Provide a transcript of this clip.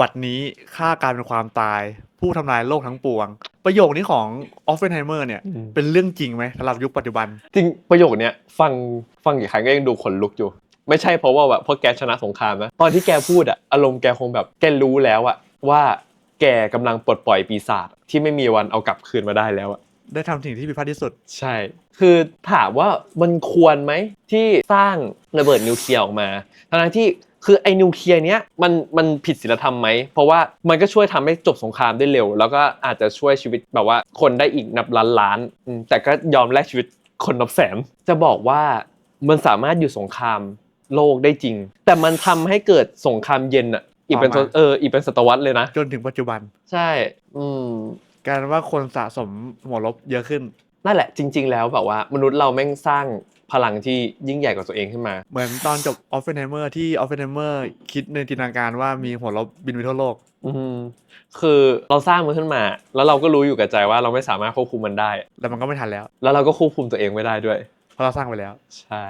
บัดนี้ฆ่าการเป็นความตาย ผู้ทำลายโลกทั้งปวง ประโยคนี้ของออฟเฟนไฮเมอร์เนี่ย อืม เป็นเรื่องจริงไหมสำหรับยุคปัจจุบัน จริงประโยคเนี้ยฟังฟังกี่ครั้งก็ยังดูขนลุกอยู่ ไม่ใช่เพราะว่าแบบเพราะแกชนะสงครามนะตอนที่แกพูดอะอารมณ์แกคงแบบแกรู้แล้วอะว่าแกกำลังปลดปล่อยปีศาจที่ไม่มีวันเอากลับคืนมาได้แล้วอะ ได้ทำสิ่งที่ผิดพลาดที่สุด ใช่ คือถามว่ามันควรไหมที่สร้างระเบิดนิวเคลียร์ออกมาทั้งๆที่ คือไอ้นิวเคลียร์เนี้ยมันมันผิดศีลธรรมไหม เพราะว่ามันก็ช่วยทำให้จบสงครามได้เร็ว แล้วก็อาจจะช่วยชีวิตแบบว่าคนได้อีกนับล้านล้านอืมแต่ก็ยอมแลกชีวิตคนนับแสนจะบอกว่ามันสามารถอยู่สงครามโลกได้จริง แต่มันทำให้เกิดสงครามเย็นอะอีกเป็นต่อมาเอออีกเป็นศตวรรษเลยนะจนถึงปัจจุบัน ใช่ อืมกลารว่าคนสะสมหัวลบเยอะขึ้นนั่นแหละจริง ๆ แล้วแบบว่ามนุษย์เราแม่งสร้าง พลังที่ยิ่งใหญ่กว่าตัวเองขึ้นมา เหมือนตอนจบออฟเฟนไฮเมอร์ที่ออฟเฟนไฮเมอร์คิดในจินตนาการว่ามีหัวลบบินไปทั่วโลก อืมคือเราสร้างมันขึ้นมา แล้วเราก็รู้อยู่กับใจว่าเราไม่สามารถควบคุมมันได้แต่มันก็ไม่ทันแล้ว แล้วเราก็ควบคุมตัวเองไม่ได้ด้วย เพราะเราสร้างไปแล้ว ใช่